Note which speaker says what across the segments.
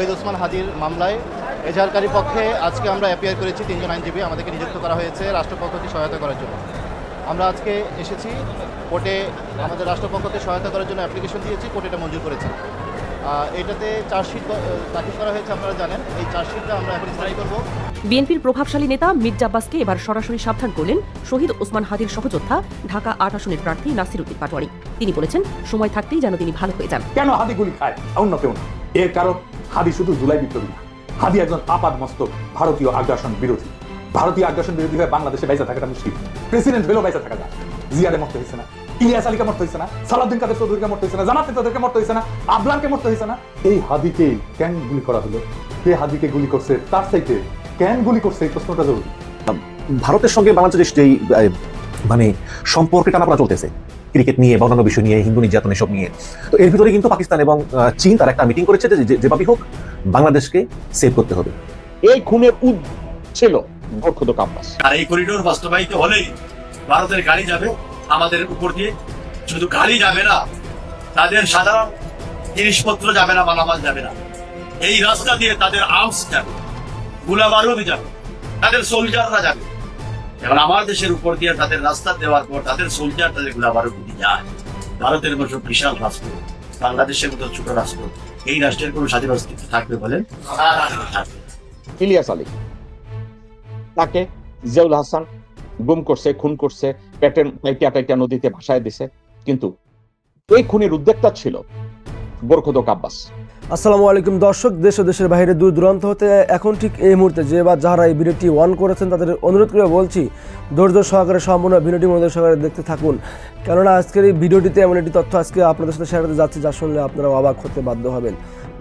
Speaker 1: শহীদ ওসমান হাদির মামলায় এজাহারকারী পক্ষে আজকে আমরা অ্যাপিয়ার করেছি তিনজন আইনজীবী আমাদেরকে নিযুক্ত করা হয়েছে রাষ্ট্রপক্ষকে সহায়তা করার জন্য। আমরা আজকে এসেছি কোর্টে আমাদের রাষ্ট্রপক্ষকে সহায়তা করার জন্য অ্যাপ্লিকেশন দিয়েছি কোর্ট এটা মঞ্জুর করেছেন আহ, এটাতে চার্জশিট দাখিল করা হয়েছে আপনারা জানেন এই চার্জশিটটা আমরা এখন স্টাডি করব।
Speaker 2: বিএনপির প্রভাবশালী নেতা মির্জা আব্বাসকে এবার সরাসরি সাবধান করলেন শহীদ ওসমান হাদির সহযোদ্ধা ঢাকা আট আসনের প্রার্থী নাসির উদ্দিন পাটোয়ারি। তিনি বলেছেন সময় থাকতেই যেন তিনি ভালো হয়ে যান।
Speaker 3: কেন হাদি গুলি খায়? অন্য কেউ না। এর কারণ হাদি শুধু জুলাই বিপ্লবী না, হাদি একজন আপাদ মস্তক ভারতীয় আগ্রাসন বিরোধী। ভারতীয় আগ্রাসন বিরোধী হয়ে বাংলাদেশে বাইসা থাকাটা মুশকিল। প্রেসিডেন্ট হলেও বাইসা থাকা যায় জিয়ারে মরতে হয়েছে না, ইলিয়াস আলীকে মরতে হয়েছে না, সালাউদ্দিন কাদের চৌধুরীকে মরতে হয়েছে না, জামাতে তাদেরকে মরতে হয়েছে না আবলানকে মরতে হয়েছে না। এই হাদিকে কেন গুলি করা হলো? কে হাদিকে গুলি করছে? তার চাইতে কেন গুলি করছে? এই প্রশ্নটা জরুরি।
Speaker 4: ভারতের সঙ্গে বাংলাদেশ যেই মানে সম্পর্কে টানাপড়া চলতেছে ক্রিকেট নিয়ে বা অন্যান্য বিষয় নিয়ে হিন্দু নির্যাতন এসব নিয়ে। তো এর ভিতরে কিন্তু পাকিস্তান এবং চীন তার একটা মিটিং করেছে যে যেভাবেই হোক বাংলাদেশকে সেভ করতে হবে।
Speaker 5: এই খুনের উদ ছিল বরখুদ কাব্বাস
Speaker 6: আর এই করিডোর বাস্তবায়িত হলেই ভারতের গাড়ি যাবে আমাদের উপর দিয়ে। শুধু গাড়ি যাবে না তাদের সাধারণ জিনিসপত্র যাবে না মালামাল যাবে না। এই রাস্তা দিয়ে তাদের আর্মস যাবে গুলা বারুদ যাবে তাদের সোলজাররা যাবে। এবার আমার দেশের উপর দিয়ে তাদের রাস্তা দেওয়ার পর তাদের সোলজার তাদেরগুলা বারুদ দিয়ে যায়। ভারতের মতো বিশাল রাষ্ট্র, বাংলাদেশের মতো ছোট রাষ্ট্র, এই রাষ্ট্রের কোনো স্বাধীন অস্তিত্ব থাকবে বলেন?
Speaker 5: ইলিয়াস আলী। তাকে জিয়াউল হাসান গুম করছে, খুন করছে, পেটের পাইটা টাইটা নদীতে ভাসায় দিছে। কিন্তু এই খুনের উদ্যোক্তা ছিল বরখুদ কাব্বাস
Speaker 7: আসসালামু আলাইকুম, দর্শক, দেশ ও দেশের বাইরে দূর দূরান্ত হতে এখন ঠিক এই মুহূর্তে যে বা যারা এই ভিডিওটি ওয়ান করেছেন, তাদের অনুরোধ করে বলছি, ধৈর্য সহকারে, সম্পূর্ণ ভিডিওটি মনোযোগ সহকারে দেখতে থাকুন। কেননা আজকের এই ভিডিওটিতে এমন একটি তথ্য আজকে আপনাদের সাথে শেয়ার করতে যাচ্ছি, যা শুনলে আপনারা অবাক হতে বাধ্য হবেন।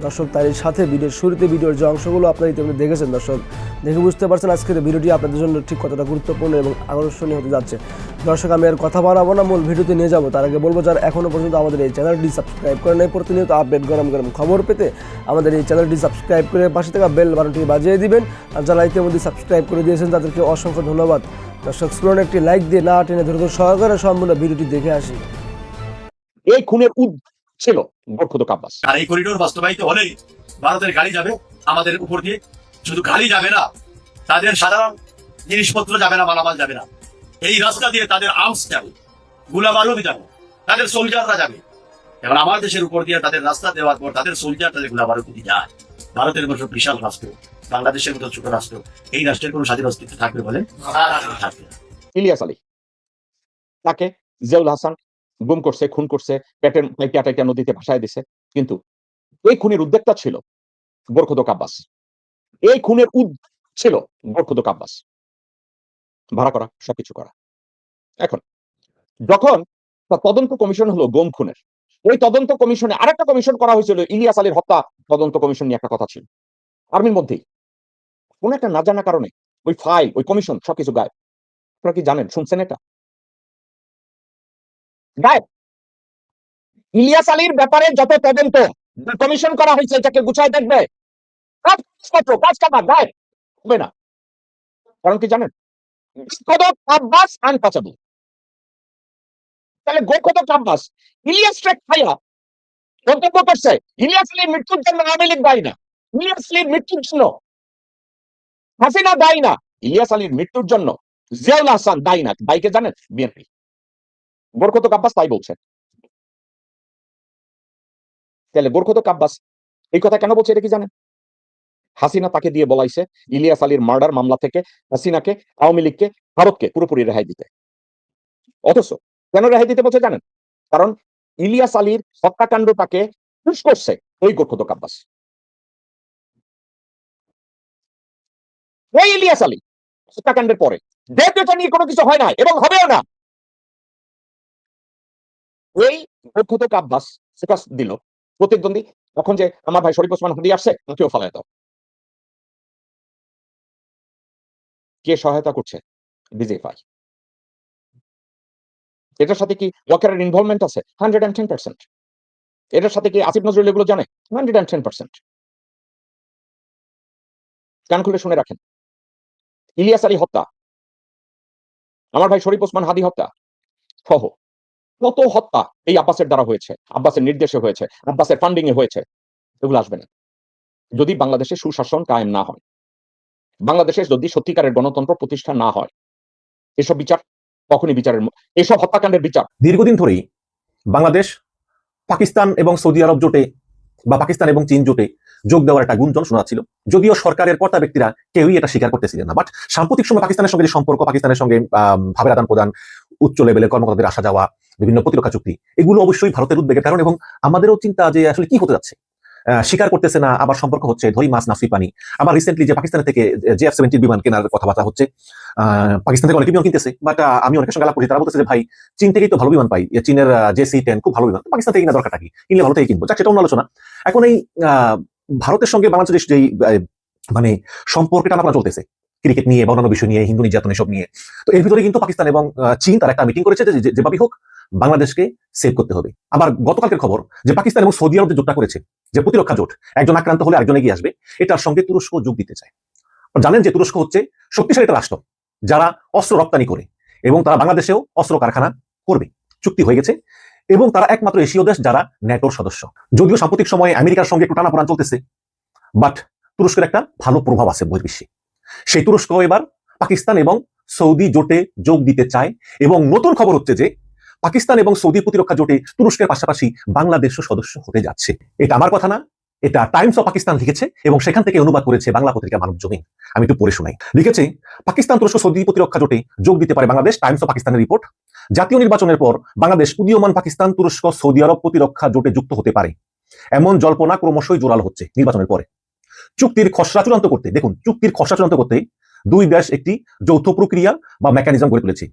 Speaker 7: দর্শক তারই সাথে ভিডিওর শুরুতে ভিডিওর যে অংশগুলো আপনারা ইতিমধ্যে দেখেছেন, দর্শক, দেখে বুঝতে পারছেন আজকের ভিডিওটি আপনাদের জন্য ঠিক কতটা গুরুত্বপূর্ণ এবং আকর্ষণীয় হতে যাচ্ছে। দর্শক আমি আর কথা বাড়াবো না মূল ভিডিওতে নিয়ে যাব। তার আগে বলব যারা এখনও পর্যন্ত আমাদের এই চ্যানেলটি সাবস্ক্রাইব করেন এই প্রতিনিয়ত আপডেট গরম গরম খবর পেতে আমাদের এই চ্যানেলটি সাবস্ক্রাইব করে পাশে থাকা বেল বাটনটি বাজিয়ে দিবেন। আর যারা ইতিমধ্যে সাবস্ক্রাইব করে দিয়েছেন তাদেরকে অসংখ্য ধন্যবাদ। দর্শক স্ক্রিন একটি লাইক দিয়ে না টেনে ধরে সহকারে সম্পূর্ণ ভিডিওটি দেখে আসি।
Speaker 5: এই খুনের উদ ছিল বরখুদ কাব্বাস।
Speaker 6: আর এই করিডোর বাস্তবায়িত হলেই ভারতের গাড়ি যাবে আমাদের উপর দিয়ে। শুধু গাড়ি যাবে না তাদের সাধারণ জিনিসপত্র যাবে না মালামাল যাবে না। এই রাস্তা দিয়ে তাদের আর্মস যাবে। গুলা বারুদ যাবে। তাদের সোলজাররা যাবে। এবার আমার দেশের উপর দিয়ে তাদের রাস্তা দেওয়ার পর তাদের সোলজার তাদেরগুলা বারুদ যায়, ভারতের মতো বিশাল রাষ্ট্র, বাংলাদেশের মতো ছোট রাষ্ট্র, এই রাষ্ট্রের কোনো স্বাধীন অস্তিত্ব থাকবে থাকবে
Speaker 5: ইলিয়াস আলী, তাকে জিয়াউল হাসান গুম করছে, খুন করছে, পেটের পাইটা নদীতে ভাসায় দিছে। কিন্তু এই খুনের উদ্যোক্তা ছিল বরখুদ কাব্বাস। এই খুনের উদ ছিল বরখুদ কাব্বাস। ভাড়া করা, সবকিছু করা। এখন, যখন তদন্ত কমিশন হলো গোম খুনের, ওই তদন্ত কমিশনে আরেকটা কমিশন করা হয়েছিল, ইলিয়াস আলীর হত্যা তদন্ত কমিশন নিয়ে একটা কথা ছিল। আর্মির মধ্যেই। কোন একটা না জানা কারণে ওই ফাইল, ওই কমিশন সবকিছু গায়েব। আপনারা কি জানেন, শুনছেন এটা? গায়েব। ইলিয়াস আলীর ব্যাপারে যত তদন্ত কমিশন করা হয়েছে, এটাকে গুছায় দেখবে। কাগজপত্র কাজ কাটা, গায়েব। হবে না। কারণ কি জানেন? তাহলে গোকদক আব্বাস ইলিয়াস ট্রেক মন্তব্য করছে। ইলিয়াস মৃত্যুর জন্য আওয়ামী লীগ দায়ী না। ইলিয়াস আলীর মৃত্যুর জন্য। হাসিনা দায়ী না। ইলিয়াস আলীর মৃত্যুর জন্য। জিয়াউল দায়ী না। দায়ীকে জানেন? বিএনপি। বরকত আব্বাস তাই বলছে। তাহলে বরকত আব্বাস এই কথা কেন বলছে এটা কি জানেন? হাসিনা তাকে দিয়ে বলাইছে, ইলিয়াস আলীর মার্ডার মামলা থেকে হাসিনাকে, আওয়ামী লীগকে, ভারতকে পুরোপুরি রেহাই দিতে। অথচ কেন রেহাই দিতে বলছে জানেন? কারণ ইলিয়াস আলীর হত্যাকাণ্ড তাকে পুশ করছে ওই গোর্খত আব্বাস ওই ইলিয়াস আলী হত্যাকাণ্ডের পরে দেব নিয়ে কোনো কিছু হয় না এবং হবেও না। ওই গোর্খত আব্বাস ফোকাস দিল প্রতিদ্বন্দ্বী, তখন যে আমার ভাই শরীফ ওসমান হাদি আসছে তাকেও ফালায় দাও। কে সহায়তা করছে? বিজেপি এটার সাথে কি ওয়াকারের ইনভলভমেন্ট আছে? হান্ড্রেড অ্যান্ড টেন পার্সেন্ট এটার সাথে কি আসিফ নজরুল এগুলো জানে? হান্ড্রেড অ্যান্ড টেন পার্সেন্ট কান খুলে শুনে রাখেন। ইলিয়াস আলী হত্যা। আমার ভাই শরীফ ওসমান হাদি হত্যা। সহ কত হত্যা এই আব্বাসের দ্বারা হয়েছে। আব্বাসের নির্দেশে হয়েছে। আব্বাসের ফান্ডিং এ হয়েছে। এগুলো আসবে না। যদি বাংলাদেশে সুশাসন কায়েম না হয় বাংলাদেশে যদি সত্যিকারের গণতন্ত্র প্রতিষ্ঠা না হয়, এসব বিচার কখনই বিচারের এসব হত্যাকাণ্ডের বিচার।
Speaker 4: দীর্ঘদিন ধরেই বাংলাদেশ পাকিস্তান এবং সৌদি আরব জোটে বা পাকিস্তান এবং চীন জোটে যোগ দেওয়ার একটা গুঞ্জন শোনা ছিল যদিও সরকারের কর্তা ব্যক্তিরা কেউই এটা স্বীকার করতেছিলেন না বাট সাম্প্রতিক সময় পাকিস্তানের সঙ্গে যে সম্পর্ক, পাকিস্তানের সঙ্গে ভাবের আদান প্রদান, উচ্চ লেভেলের কর্মকর্তাদের আসা যাওয়া, বিভিন্ন প্রতিরক্ষা চুক্তি, এগুলো অবশ্যই ভারতের উদ্বেগের কারণ এবং আমাদেরও চিন্তা যে আসলে কি হতে যাচ্ছে। স্বীকার করতেছে না, আবার সম্পর্ক হচ্ছে ধরি মাছ নাফি পানি। আবার রিসেন্টলি যে পাকিস্তান থেকে যে এফ সেভেন্টিন বিমান কেনার কথাবার্তা হচ্ছে পাকিস্তান থেকে অনেকে বিমান কিনতেছে বাট আমি অনেকের সঙ্গে আলাপ করছি, তারা বলতেছে যে, ভাই, চীন থেকেই তো ভালো বিমান পাই চীনের জে সি টেন খুব ভালো বিমান, পাকিস্তান থেকে কিনা দরকারটা কি? কিনলে ভালো থেকে কিনবো। যাক, সেটা অন্য আলোচনা। এখন এই ভারতের সঙ্গে বাংলাদেশ যেই মানে সম্পর্কটা টানাপড়া চলতেছে, ক্রিকেট নিয়ে বা অন্যান্য বিষয় নিয়ে, হিন্দু নির্যাতন এসব নিয়ে, তো এর ভিতরে কিন্তু পাকিস্তান এবং চীন তার একটা মিটিং করেছে যেভাবেই হোক বাংলাদেশকে সেভ করতে হবে। আবার গতকালকের খবর যে পাকিস্তান এবং সৌদি আরব জোটটা করেছে, যে প্রতিরক্ষা জোট, একজন আক্রান্ত হলে একজন এগিয়ে আসবে, এটার সঙ্গে তুরস্ক যোগ দিতে চায়। জানেন যে তুরস্ক হচ্ছে শক্তিশালী একটা রাষ্ট্র, যারা অস্ত্র রপ্তানি করে এবং তারা বাংলাদেশেও অস্ত্র কারখানা করবে। চুক্তি হয়ে গেছে এবং তারা একমাত্র এশীয় দেশ যারা ন্যাটোর সদস্য। যদিও সাম্প্রতিক সময়ে আমেরিকার সঙ্গে একটু টানাপোড়ান চলতেছে বাট তুরস্কের একটা ভালো প্রভাব আছে বহির্বিশ্বে। সেই তুরস্ক এবার পাকিস্তান এবং সৌদি জোটে যোগ দিতে চায় এবং নতুন খবর হচ্ছে যে পাকিস্তান এবং সৌদি প্রতিরক্ষা জোটে তুরস্কের পাশাপাশি বাংলাদেশও সদস্য হতে যাচ্ছে। এটা আমার কথা না, এটা টাইমস অফ পাকিস্তান লিখেছে এবং সেখান থেকে অনুবাদ করেছে বাংলা পত্রিকা মানব জমিন। আমি একটু পড়ে শোনাই। লিখেছে, পাকিস্তান, তুরস্ক, সৌদি প্রতিরক্ষা জোটে যোগ দিতে পারে বাংলাদেশ, টাইমস অফ পাকিস্তানের রিপোর্ট। জাতীয় নির্বাচনের পর বাংলাদেশ উদীয়মান পাকিস্তান, তুরস্ক, সৌদি আরব প্রতিরক্ষা জোটে যুক্ত হতে পারে। এমন জল্পনা ক্রমশই জোরালো হচ্ছে নির্বাচনের পরে। চুক্তির খসড়া চূড়ান্ত করতে, দেখুন, চুক্তির খসড়া চূড়ান্ত করতে দুই দেশ একটি যৌথ প্রক্রিয়া বা মেকানিজম গড়ে তুলেছে।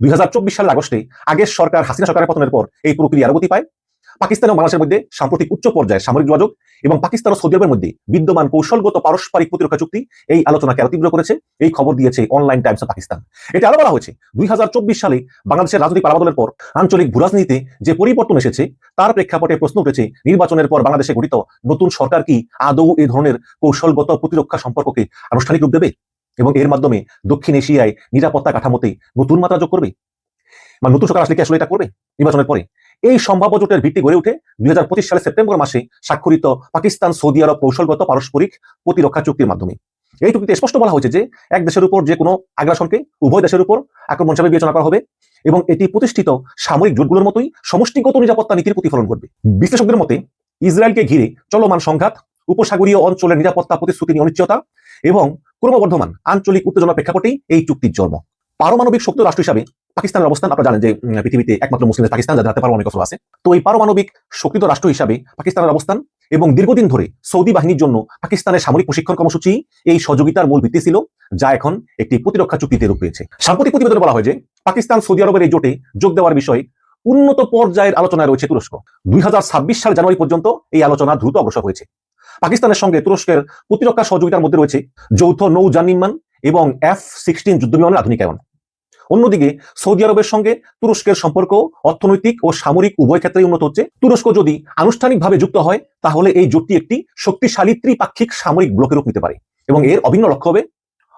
Speaker 4: দুই সালের আগস্টে আগের সরকার হাসিনা সরকারের পতনের পর এই প্রক্রিয়া গতি পায়। পাকিস্তান ও বাংলাদেশের মধ্যে সাম্প্রতিক উচ্চ পর্যায়ে সামরিক যোগাযোগ এবং পাকিস্তান ও সৌদি আরবের মধ্যে বিদ্যমান কৌশলগত পারস্পরিক প্রতিরক্ষা চুক্তি এই আলোচনাকে আরও তীব্র করেছে। এই খবর দিয়েছে অনলাইন টাইমস অফ পাকিস্তান। এটা আরও বলা হয়েছে, দুই হাজার চব্বিশ সালে বাংলাদেশের রাজনৈতিক পালাবদলের পর আঞ্চলিক ভূরাজনীতিতে যে পরিবর্তন এসেছে, তার প্রেক্ষাপটে প্রশ্ন উঠেছে, নির্বাচনের পর বাংলাদেশে গঠিত নতুন সরকার কি আদৌ এই ধরনের কৌশলগত প্রতিরক্ষা সম্পর্ককে আনুষ্ঠানিক রূপ দেবে? এবং এর মাধ্যমে দক্ষিণ এশিয়ায় নিরাপত্তা কাঠামোতে নতুন মাত্রা যোগ করবে? বা নতুন সরকার আসলে কি আসলে এটা করবে নির্বাচনের পরে? এই সম্ভাব্য জোটের ভিত্তি গড়ে উঠে দুই সালের সেপ্টেম্বর মাসে স্বাক্ষরিত পাকিস্তান, সৌদি আরব কৌশলগত পারস্পরিক প্রতিরক্ষা চুক্তির মাধ্যমে। এই চুক্তিতে স্পষ্ট বলা হয়েছে যে এক দেশের উপর যে কোনো আগ্রাসনকে উভয় দেশের উপর আক্রমণ হিসাবে বিবেচনা করা হবে এবং এটি প্রতিষ্ঠিত সামরিক জোটগুলোর মতোই সমষ্টিগত নিরাপত্তা নীতির প্রতিফলন করবে বিশ্লেষকদের মতে, ইসরায়েলকে ঘিরে চলমান সংঘাত, উপসাগরীয় অঞ্চলের নিরাপত্তা প্রতিশ্রুতি অনিশ্চয়তা এবং ক্রমবর্ধমান আঞ্চলিক উত্তেজনার প্রেক্ষাপটেই এই চুক্তির জন্ম। পারমাণবিক শক্তি রাষ্ট্র হিসাবে পাকিস্তানের অবস্থান, আপনারা জানেন যে পৃথিবীতে একমাত্র মুসলিম পাকিস্তান যাদের হাতে পারমাণবিক অস্ত্র আছে। তো এই পারমাণবিক শক্তিত রাষ্ট্র হিসাবে পাকিস্তানের অবস্থান এবং দীর্ঘদিন ধরে সৌদি বাহিনীর জন্য পাকিস্তানের সামরিক প্রশিক্ষণ কর্মসূচি এই সহযোগিতার মূল ভিত্তি ছিল, যা এখন একটি প্রতিরক্ষা চুক্তিতে রূপ পেয়েছে সাম্প্রতিক প্রতিবেদনে বলা হয় যে, পাকিস্তান, সৌদি আরবের এই জোটে যোগ দেওয়ার বিষয়ে উন্নত পর্যায়ের আলোচনায় রয়েছে তুরস্ক। দুই হাজার ছাব্বিশ সাল জানুয়ারি পর্যন্ত এই আলোচনা দ্রুত অগ্রসর হয়েছে। পাকিস্তানের সঙ্গে তুরস্কের প্রতিরক্ষা সহযোগিতার মধ্যে রয়েছে যৌথ নৌযান নির্মাণ এবং এফ সিক্সটিন যুদ্ধবিমানের আধুনিকায়ন। অন্যদিকে, সৌদি আরবের সঙ্গে তুরস্কের সম্পর্ক অর্থনৈতিক ও সামরিক উভয় ক্ষেত্রেই উন্নত হচ্ছে। তুরস্ক যদি আনুষ্ঠানিকভাবে যুক্ত হয়, তাহলে এই জোটটি একটি শক্তিশালী ত্রিপাক্ষিক সামরিক ব্লকের রূপ নিতে পারে এবং এর অভিন্ন লক্ষ্য হবে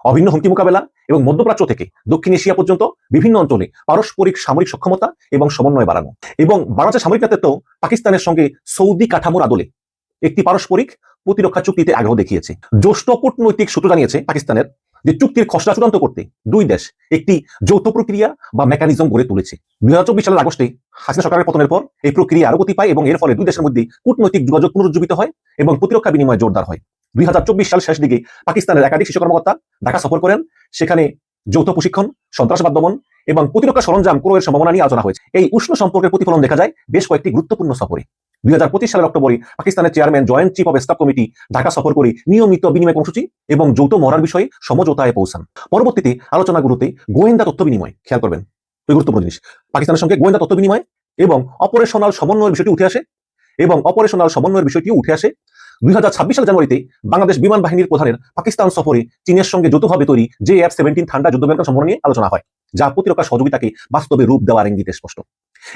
Speaker 4: অভিন্ন হুমকি মোকাবেলা এবং মধ্যপ্রাচ্য থেকে দক্ষিণ এশিয়া পর্যন্ত বিভিন্ন অঞ্চলে পারস্পরিক সামরিক সক্ষমতা এবং সমন্বয় বাড়ানো। এবং বাংলাদেশের সামরিক নেতৃত্ব পাকিস্তানের সঙ্গে সৌদি কাঠামোর আদলে। একটি পারস্পরিক প্রতিরক্ষা চুক্তিতে আগ্রহ দেখিয়েছে। জ্যেষ্ঠ কূটনৈতিক সূত্র জানিয়েছে পাকিস্তানের যে চুক্তির খসড়া চূড়ান্ত করতে দুই দেশ একটি যৌথ প্রক্রিয়া বা মেকানিজম গড়ে তুলেছে। দুই সালের আগস্টে হাসিনা সরকারের পতনের পর এই প্রক্রিয়া আরও গতি পায় এবং এর ফলে দুই দেশের মধ্যে কূটনৈতিক যোগাযোগ পুনরুজ্জীবিত হয় এবং প্রতিরক্ষা বিনিময় জোরদার হয়। দুই হাজার চব্বিশ সাল শেষ দিকে পাকিস্তানের একাধিক শীর্ষ কর্মকর্তা ঢাকা সফর করেন। সেখানে যৌথ প্রশিক্ষণ, সন্ত্রাসবাদ দমন এবং প্রতিরক্ষা সরঞ্জাম ক্রয়ের সম্ভাবনা নিয়ে আলোচনা হয়েছে। এই উষ্ণ সম্পর্কের প্রতিফলন দেখা যায় বেশ কয়েকটি গুরুত্বপূর্ণ সফরে। দুই সালের অক্টোবরে পাকিস্তানের chairman joint chief of staff committee Dhaka সফর করে নিয়মিত বিনিময় কর্মসূচি এবং যৌথ মরার বিষয়ে সমঝোতায় পৌঁছান। পরবর্তীতে আলোচনাগুলোতে গোয়েন্দা তথ্য বিনিময়, খেয়াল করবেন খুবই গুরুত্বপূর্ণ জিনিস। পাকিস্তানের সঙ্গে গোয়েন্দা তথ্য বিনিময় এবং অপারেশনাল সমন্বয়ের বিষয়টি উঠে আসে এবং অপারেশনাল সমন্বয়ের বিষয়টিও উঠে আসে। দুই হাজার ছাব্বিশ সাল জানুয়ারিতে বাংলাদেশ বিমান বাহিনীর প্রধানের পাকিস্তান সফরে চীনের সঙ্গে যৌথভাবে তৈরি জে এফ সেভেন্টিন ঠান্ডা যুদ্ধবিমান সম্পর্ক নিয়ে আলোচনা হয়, যা প্রতিরক্ষা সহযোগিতাকে বাস্তবে রূপ দেওয়ার ইঙ্গিতে স্পষ্ট।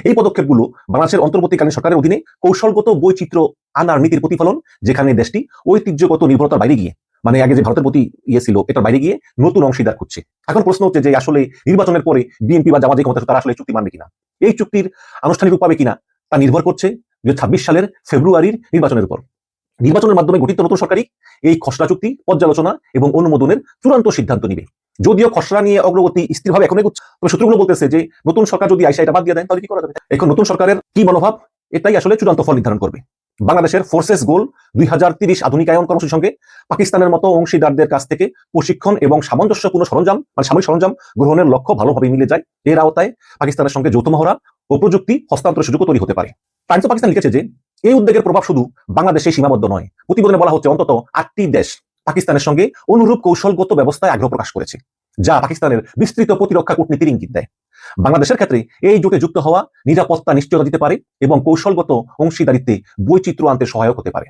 Speaker 4: এই পদক্ষেপগুলো বাংলাদেশের অন্তর্বর্তীকালীন সরকারের অধীনে কৌশলগত বৈচিত্র্য আনার নীতির প্রতিফলন যেখানে দেশটি ঐতিহ্যগত নির্ভরতার বাইরে গিয়ে মানে আগে যে ভারতের প্রতি ইয়ে ছিল, এটার বাইরে গিয়ে নতুন অংশীদার খুঁজছে। এখন প্রশ্ন হচ্ছে যে আসলে নির্বাচনের পরে বিএনপি বা জামাজি ক্ষমতা তারা আসলে চুক্তি মানবে কিনা? এই চুক্তির আনুষ্ঠানিক রূপ পাবে কিনা? তা নির্ভর করছে দু সালের ফেব্রুয়ারির নির্বাচনের উপর। নির্বাচনের মাধ্যমে গঠিত নতুন সরকারই এই খসড়া চুক্তি, পর্যালোচনা এবং অনুমোদনের চূড়ান্ত সিদ্ধান্ত নিবে। যদিও খসড়া নিয়ে অগ্রগতি স্থিরভাবে এখন এগুচ্ছে, তবে সূত্রগুলো বলতেছে যে নতুন সরকার যদি আইসা এটা বাদ দিয়ে দেন, তাহলে কি করা যাবে? এখন নতুন সরকারের কি মনোভাব? এটাই আসলে চূড়ান্ত ফল নির্ধারণ করবে। বাংলাদেশের ফোর্সেস গোল দুই হাজার তিরিশ আধুনিকায়ন কর্মসূচির সঙ্গে পাকিস্তানের মতো অংশীদারদের কাছ থেকে প্রশিক্ষণ এবং সামঞ্জস্যপূর্ণ সরঞ্জাম মানে সামরিক সরঞ্জাম গ্রহণের লক্ষ্য ভালোভাবে মিলে যায়। এর আওতায় পাকিস্তানের সঙ্গে যৌথ মহড়া ও প্রযুক্তি হস্তান্তরের সুযোগও তৈরি হতে পারে। টাইমস অফ পাকিস্তান লিখেছে যে এই উদ্বেগের প্রভাব শুধু বাংলাদেশে সীমাবদ্ধ নয়। প্রতিবেদনে বলা হচ্ছে অন্তত আটটি দেশ পাকিস্তানের সঙ্গে অনুরূপ কৌশলগত ব্যবস্থায় আগ্রহ প্রকাশ করেছে, যা পাকিস্তানের বিস্তৃত প্রতিরক্ষা কূটনীতির ইঙ্গিত দেয়। বাংলাদেশের ক্ষেত্রে এই জোটে যুক্ত হওয়া নিরাপত্তা নিশ্চয়তা দিতে পারে এবং কৌশলগত অংশীদারিত্বে বৈচিত্র্য আনতে সহায়ক হতে পারে।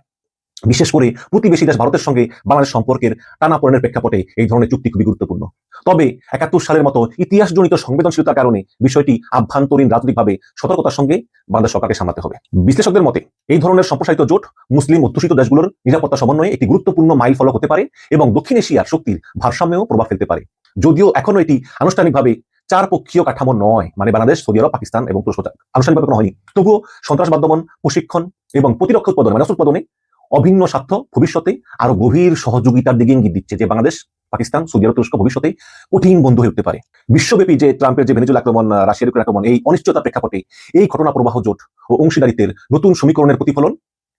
Speaker 4: বিশেষ করে প্রতিবেশী দেশ ভারতের সঙ্গে বাংলাদেশ সম্পর্কের টানাপোড়েনের প্রেক্ষাপটে এই ধরনের চুক্তি খুবই গুরুত্বপূর্ণ। তবে একাত্তর সালের মতো ইতিহাসজনিত সংবেদনশীলতার কারণে বিষয়টি আভ্যন্তরীণ রাজনৈতিকভাবে সতর্কতার সঙ্গে বাংলাদেশ সরকারকে সামলাতে হবে। বিশ্লেষকদের মতে, এই ধরনের সম্প্রসারিত জোট মুসলিম অধ্যুষিত দেশগুলোর নিরাপত্তা সমন্বয়ে একটি গুরুত্বপূর্ণ মাইল ফলক হতে পারে এবং দক্ষিণ এশিয়ার শক্তির ভারসাম্যেও প্রভাব ফেলতে পারে। যদিও এখনও এটি আনুষ্ঠানিকভাবে চার পক্ষীয় কাঠামো নয় মানে বাংলাদেশ, সৌদি আরব, পাকিস্তান এবং তুরস্ক আনুষ্ঠানিকভাবে কোনো হয়নি। তবুও সন্ত্রাসবাদ দমন, প্রশিক্ষণ এবং প্রতিরক্ষা উৎপাদন মানে উৎপাদনে অভিন্ন স্বার্থ ভবিষ্যতে আরও গভীর সহযোগিতার দিকে ইঙ্গিত দিচ্ছে যে বাংলাদেশ, পাকিস্তান, সৌদি আরব, তুরস্ক ভবিষ্যতে কঠিন বন্ধু হয়ে উঠতে পারে। বিশ্বব্যাপী যে ট্রাম্পের যে ভেনেজুয়েলা আক্রমণ রাশিয়ার ইউক্রেন আক্রমণ, এই অনিশ্চয়তার প্রেক্ষাপটে এই ঘটনা প্রবাহ জোট ও অংশীদারিত্বের নতুন সমীকরণের প্রতিফলন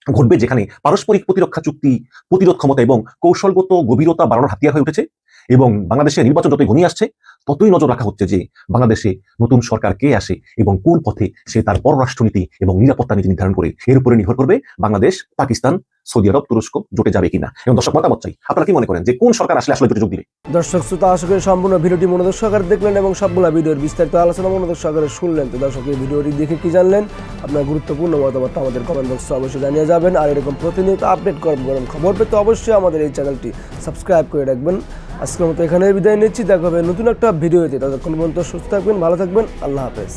Speaker 4: ঘটবে যেখানে পারস্পরিক প্রতিরক্ষা চুক্তি, প্রতিরোধ ক্ষমতা এবং কৌশলগত গভীরতা বাড়ানোর হাতিয়ার হয়ে উঠেছে এবং বাংলাদেশের নির্বাচন যতই ঘনিয়ে আসছে ততই নজর রাখা হচ্ছে যে বাংলাদেশে নতুন সরকার কে আসে এবং কোন পথে সে তার পররাষ্ট্রনীতি এবং নিরাপত্তা নীতি নির্ধারণ করে এর উপরে নির্ভর করবে বাংলাদেশ, পাকিস্তান, সৌদি আরব, তুরস্ক জোটে যাবে কিনা। এবং দর্শক, মতামত চাই। আপনারা কি মনে করেন যে কোন সরকার আসলে আসলে জোটে যোগ দিবে?
Speaker 7: দর্শক, শ্রোতা করি সম্পূর্ণ ভিডিওটি মনোদর্শ সহকারে দেখলেন এবং সবগুলো ভিডিওর বিস্তারিত আলোচনা মনোদর্শ সহকারে শুনলেন। তো দর্শক, এই ভিডিওটি দেখে কি জানলেন? আপনার গুরুত্বপূর্ণ মতামতটা আমাদের কমেন্ট বক্সে অবশ্যই জানিয়ে যাবেন। আর এরকম প্রতিনিয়ত আপডেট গরম খবর পেতে অবশ্যই আমাদের এই চ্যানেলটি সাবস্ক্রাইব করে রাখবেন। আজকের মতো এখানে বিদায় নিচ্ছি। দেখা হবে নতুন একটা ভিডিওতে। ততক্ষণ পর্যন্ত সুস্থ থাকবেন, ভালো থাকবেন। আল্লাহ হাফেজ।